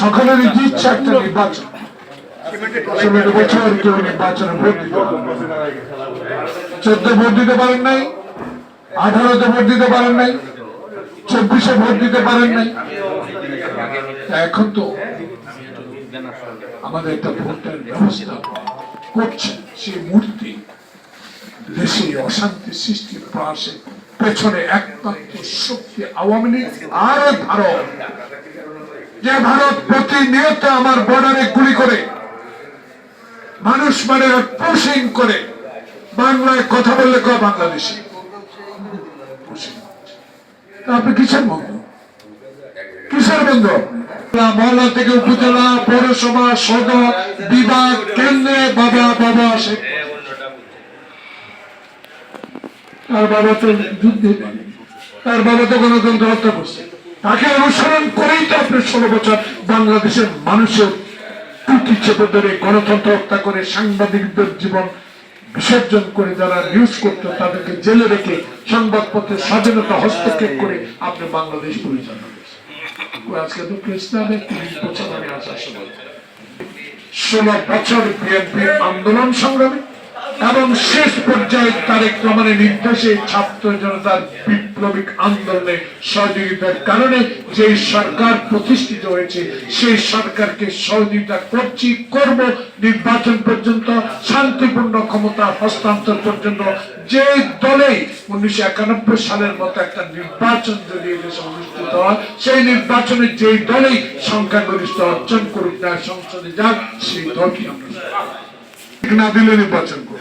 সকলের ইচ্ছা একটা নির্বাচন। ষোলো বছর কেউ নির্বাচনে ভোট দিতে চোদ্দ ভোট দিতে পারেন নাই, আঠারোতে ভোট দিতে পারেন নাই, চব্বিশে ভোট দিতে পারেন নাই। এখন তো আমাদের একটা ভোটের ব্যবস্থা করছে। সেই মূর্তি দেশে অশান্তি সৃষ্টি প্রয়াসে পেছনে একমাত্র শক্তি আওয়ামী লীগ আর ভারত। যে ভারত প্রতিনিয়ত আমার বর্ডারে গুলি করে, মানুষ মানে পুশিং করে, বাংলায় কথা বললে কয় বাংলাদেশি? আপনি কিসের বন্ধু? কিসের বন্ধু? মহল্লা থেকে উপজেলা পৌরসভা সদর বিভাগ কেন্দ্রে বাবা বাবা আসে। তার বাবা তো যুদ্ধে তার বাবা তো গণতন্ত্র হত্যা করছে। তাকে অনুসরণ করেই তো আপনি ষোলো বছর বাংলাদেশের মানুষের টুটি চেপে ধরে গণতন্ত্র হত্যা করে সাংবাদিকদের জীবন বিসর্জন করে যারা নিউজ করতো, তাদেরকে জেলে রেখে সংবাদপত্রের স্বাধীনতা হস্তক্ষেপ করে আপনি বাংলাদেশ পরিচালনা আজকে তো আগে আসার ষোলো বছর বিএনপি আন্দোলন সংগ্রামে, এবং শেষ পর্যায়ে তারেক রহমানের নির্দেশে ছাত্র জনতার বিপ্লবিক আন্দোলনে সহযোগিতার কারণে যে সরকার প্রতিষ্ঠিত হয়েছে, সেই সরকারকে সহযোগিতা করছি, করব। নির্বাচন পর্যন্ত, শান্তিপূর্ণ ক্ষমতা হস্তান্তর পর্যন্ত, যে দলে উনিশশো একানব্বই সালের মতো একটা নির্বাচন যদি এদেশে অনুষ্ঠিত হয়, সেই নির্বাচনে যেই দলেই সংখ্যাগরিষ্ঠ অর্জন করুক না সংসদে যাক, সেই দলকে আমরা না দিলে নির্বাচন করব।